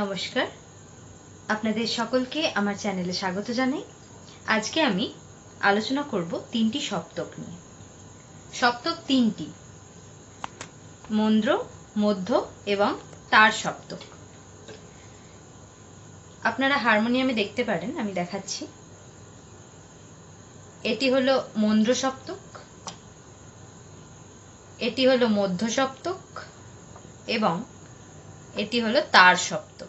নমস্কার। আপনাদের সকলকে আমার চ্যানেলে স্বাগত জানাই। আজকে আমি আলোচনা করব তিনটি সপ্তক নিয়ে। সপ্তক তিনটি, মন্দ্র, মধ্য এবং তার সপ্তক। আপনারা হারমোনিয়ামে দেখতে পারেন, আমি দেখাচ্ছি। এটি হলো মন্দ্র সপ্তক, এটি হলো মধ্য সপ্তক এবং এটি হলো তার সপ্তক।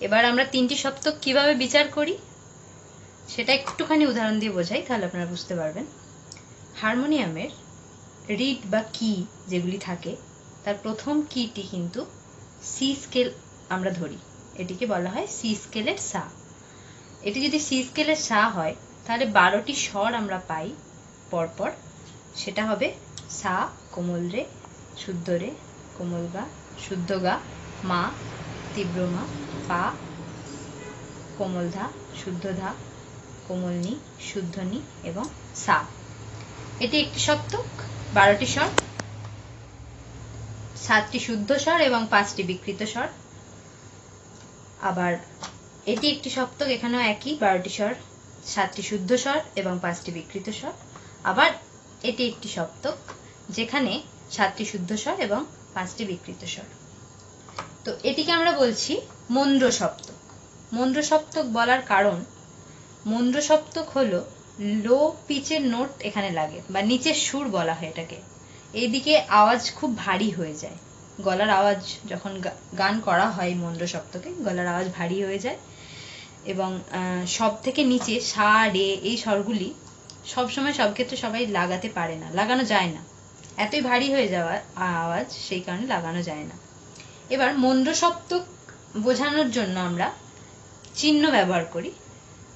এবার আমরা তিনটি সপ্তক কীভাবে বিচার করি, সেটা একটুখানি উদাহরণ দিয়ে বোঝাই, তাহলে আপনারা বুঝতে পারবেন। হারমোনিয়ামের রিড বা কি যেগুলি থাকে, তার প্রথম কিটি কিন্তু সি স্কেল আমরা ধরি। এটিকে বলা হয় সি স্কেলের সা। এটি যদি সি স্কেলের সা হয়, তাহলে বারোটি স্বর আমরা পাই পরপর। সেটা হবে সা, কোমল রে, শুদ্ধ রে, কোমল গা, শুদ্ধ গা, মা, তীব্র মা। পা কোমল ধা, শুদ্ধ ধা কোমল নি শুদ্ধ নি এবং সা। এটি একটি সপ্তক, বারোটি স্বর, সাতটি শুদ্ধ স্বর এবং পাঁচটি বিকৃত স্বর। আবার এটি একটি সপ্তক, এখানেও একই, বারোটি স্বর, সাতটি শুদ্ধ স্বর এবং পাঁচটি বিকৃত স্বর। আবার এটি একটি সপ্তক, যেখানে সাতটি শুদ্ধ স্বর এবং পাঁচটি বিকৃত স্বর। তো এটিকে আমরা বলছি মন্দ্র সপ্তক মন্দ্র সপ্তক বলার কারণ মন্দ্র সপ্তক হলো লো পিচের নোট এখানে লাগে, বা নিচের সুর বলা হয় এটাকে। এইদিকে আওয়াজ খুব ভারী হয়ে যায়। গলার আওয়াজ যখন গান করা হয় মন্দ্র সপ্তকে গলার আওয়াজ ভারী হয়ে যায়। এবং সব থেকে নিচে সা, রে এই স্বরগুলি সবসময় সব ক্ষেত্রে সবাই লাগাতে পারে না, লাগানো যায় না। এতই ভারী হয়ে যাওয়া আওয়াজ সেই কারণে লাগানো যায় না। এবার মন্দ্র সপ্তক বোঝানোর জন্য আমরা চিহ্ন ব্যবহার করি।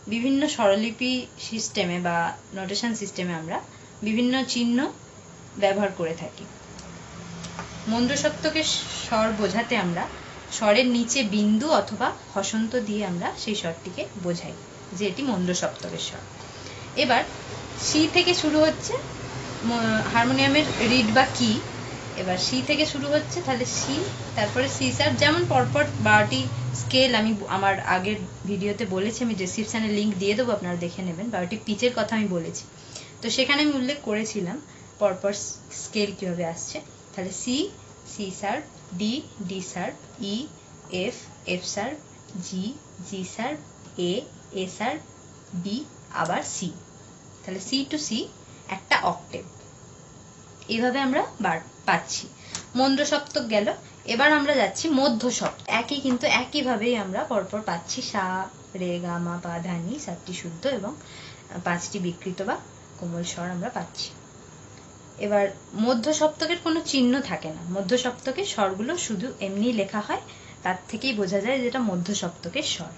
বিভিন্ন স্বরলিপি সিস্টেমে বা নোটেশন সিস্টেমে আমরা বিভিন্ন চিহ্ন ব্যবহার করে থাকি। মন্দ্র সপ্তকের স্বর বোঝাতে আমরা স্বরের নিচে বিন্দু অথবা হসন্ত দিয়ে আমরা সেই স্বরটিকে বোঝাই, যে এটি মন্দ্র সপ্তকের স্বর। এবার সি থেকে শুরু হচ্ছে হারমোনিয়ামের রিড বা কি এবার সি থেকে শুরু হচ্ছে, তাহলে সি, তারপরে সি সার যেমন পরপর বারোটি স্কেল আমি আমার আগের ভিডিওতে বলেছি, আমি ডিসক্রিপশানে লিঙ্ক দিয়ে দেবো, আপনারা দেখে নেবেন। বারোটি পিচের কথা আমি বলেছি। তো সেখানে আমি উল্লেখ করেছিলাম পরপর স্কেল কীভাবে আসছে। তাহলে C C sir D D sir E, F F sir G G sir, A A sir B আবার সি। তাহলে সি টু সি একটা অক্টেভ এইভাবে আমরা বার পাচ্ছি। মন্দ্র সপ্তক গেল। এবার আমরা যাচ্ছি মধ্য সপ্তক একই কিন্তু একইভাবেই আমরা পরপর পাচ্ছি সা, রে, গা, মা, পা ধানি সাতটি শুদ্ধ এবং পাঁচটি বিকৃত বা কোমল স্বর আমরা পাচ্ছি। এবার মধ্য সপ্তকের কোনো চিহ্ন থাকে না। মধ্য সপ্তকের স্বরগুলো শুধু এমনি লেখা হয়, তার থেকেই বোঝা যায় যেটা মধ্য সপ্তকের স্বর।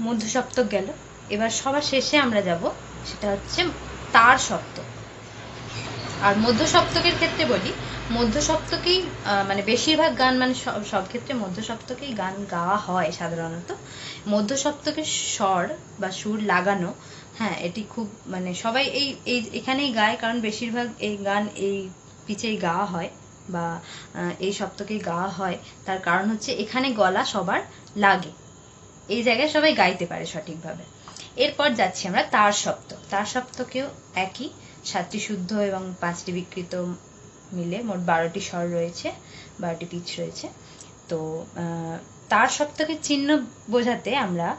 মধ্য সপ্তক গেল। এবার সবার শেষে আমরা যাব, সেটা হচ্ছে তার সপ্তক। আর মধ্য সপ্তকের ক্ষেত্রে বলি মধ্য সপ্তকেই মানে বেশিরভাগ গান মানে সব ক্ষেত্রে মধ্য সপ্তকেই গান গাওয়া হয় সাধারণত। মধ্য সপ্তকের স্বর বা সুর লাগানো হ্যাঁ এটি খুব মানে সবাই এই এই, এখানেই গায়, কারণ বেশিরভাগ এই গান এই পিচেই গাওয়া হয় বা এই সপ্তকেই গাওয়া হয়। তার কারণ হচ্ছে এখানে গলা সবার লাগে। এই জায়গায় সবাই গাইতে পারে সঠিকভাবে। এরপর যাচ্ছি আমরা তার সপ্তক তার সপ্তকেও একই, সাতটি শুদ্ধ এবং পাঁচটি বিকৃত মিলে মোট বারোটি স্বর রয়েছে, বারোটি পিচ রয়েছে। তো তার সপ্তকের চিহ্ন বোঝাতে আমরা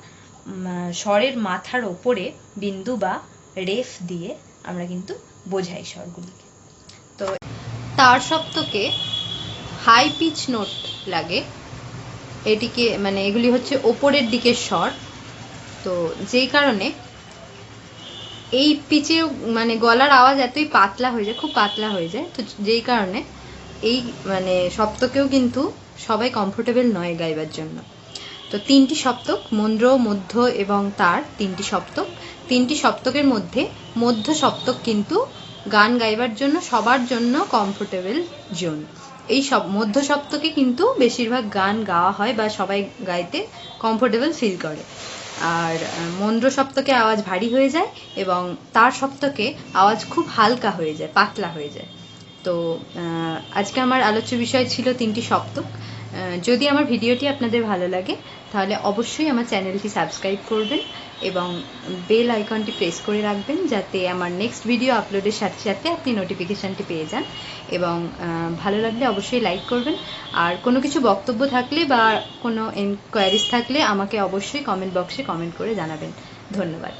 স্বরের মাথার ওপরে বিন্দু বা রেফ দিয়ে আমরা কিন্তু বোঝাই স্বরগুলিকে। তো, তার সপ্তকে হাই পিচ নোট লাগে। এটিকে মানে এগুলি হচ্ছে ওপরের দিকের স্বর। তো যেই কারণে এই পিচে মানে গলার আওয়াজ এতই পাতলা হয়ে যায়, খুব পাতলা হয়ে যায়। তো যেই কারণে এই মানে সপ্তকেও কিন্তু সবাই কমফোর্টেবল নয় গাইবার জন্য। তো তিনটি সপ্তক, মন্দ্র, মধ্য এবং তার তিনটি সপ্তক। তিনটি সপ্তকের মধ্যে মধ্য সপ্তক কিন্তু গান গাইবার জন্য, সবার জন্য কমফোর্টেবল জোন এই সব মধ্য সপ্তকে কিন্তু বেশিরভাগ গান গাওয়া হয় বা সবাই গাইতে কমফোর্টেবল ফিল করে। আর মন্দ্র সপ্তকে আওয়াজ ভারী হয়ে যায় এবং তার সপ্তকে আওয়াজ খুব হালকা হয়ে যায়, পাতলা হয়ে যায়। তো আজকে আমার আলোচ্য বিষয় ছিল তিনটি সপ্তক যদি আমার ভিডিওটি আপনাদের ভালো লাগে, তাহলে অবশ্যই আমার চ্যানেলটি সাবস্ক্রাইব করবেন এবং বেল আইকনটি প্রেস করে রাখবেন যাতে আমার নেক্সট ভিডিও আপলোডের সাথে সাথে আপনি নোটিফিকেশানটি পেয়ে যান এবং ভালো লাগলে অবশ্যই লাইক করবেন। আর কোনো কিছু বক্তব্য থাকলে বা কোনো এনকোয়ারিজ থাকলে আমাকে অবশ্যই কমেন্ট বক্সে কমেন্ট করে জানাবেন। ধন্যবাদ।